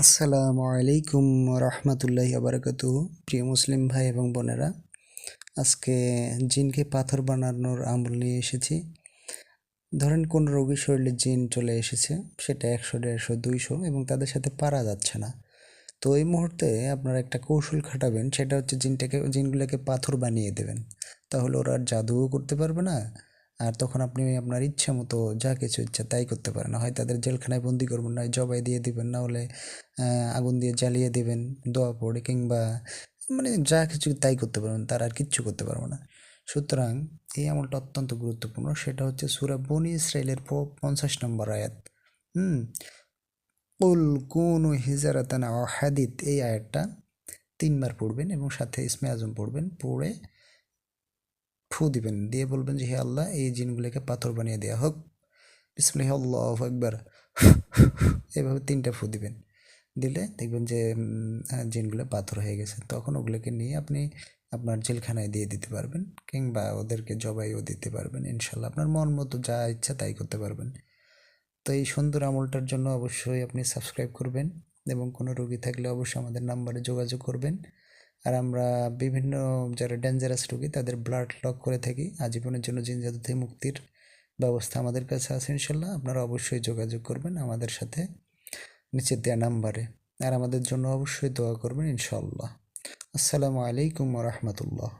আসসালামু আলাইকুম রহমতুল্লাহি আবরকাত প্রিয় মুসলিম ভাই এবং বোনেরা, আজকে জিনকে পাথর বানানোর আমল নিয়ে এসেছি। ধরেন কোন রোগীর শরীরে জিন চলে এসেছে, সেটা একশো, দেড়শো, দুইশো এবং তাদের সাথে পারা যাচ্ছে না। তো এই মুহূর্তে আপনারা একটা কৌশল খাটাবেন, সেটা হচ্ছে জিনটাকে, জিনগুলোকে পাথর বানিয়ে দেবেন। তাহলে ওরা আর জাদুও করতে পারবে না আর তখন আপনি আপনার ইচ্ছা মতো যা কিছু ইচ্ছা তাই করতে পারেন। হয় তাদের জেলখানায় বন্দি করবেন নয় জবাই দিয়ে দিবেন, না হলে আগুন দিয়ে জ্বালিয়ে দেবেন, দোয়া পড়ে কিংবা মানে যা কিছু তাই করতে পারবেন, তার আর কিচ্ছু করতে পারব না। সুতরাং এই আমলটা অত্যন্ত গুরুত্বপূর্ণ। সেটা হচ্ছে সুরা বনি ইসরায়েলের পঞ্চাশ নম্বর আয়াত। হুম? উল কোন হিজারাতানা হাদিত। এই আয়াতটা তিনবার পড়বেন এবং সাথে ইসমে আজম পড়বেন, পড়ে ফু দিবেন, দিয়ে বলবেন যে, হে আল্লাহ, এই জিনগুলোকে পাথর বানিয়ে দেওয়া হোক। বিসমুল্লাহ, আল্লাহ একবার এভাবে তিনটা ফু দিবেন। দিলে দেখবেন যে জিনগুলো পাথর হয়ে গেছে। তখন ওগুলোকে নিয়ে আপনি আপনার জেলখানায় দিয়ে দিতে পারবেন কিংবা ওদেরকে জবাইও দিতে পারবেন। ইনশাল্লাহ আপনার মন মতো যা ইচ্ছা তাই করতে পারবেন। তো এই সুন্দর আমলটার জন্য অবশ্যই আপনি সাবস্ক্রাইব করবেন এবং কোনো রোগী থাকলে অবশ্যই আমাদের নাম্বারে যোগাযোগ করবেন। আর আমরা বিভিন্ন যারা ডেঞ্জারাস রোগী, তাদের ব্লাড লক করে থাকি। আজীবনের জন্য জিনজাত মুক্তির ব্যবস্থা আমাদের কাছে আছে ইনশাল্লাহ। আপনারা অবশ্যই যোগাযোগ করবেন আমাদের সাথে নিচের দেওয়া নাম্বারে। আর আমাদের জন্য অবশ্যই দোয়া করবেন ইনশাল্লাহ। আসসালামু আলাইকুম রহমতুল্লাহ।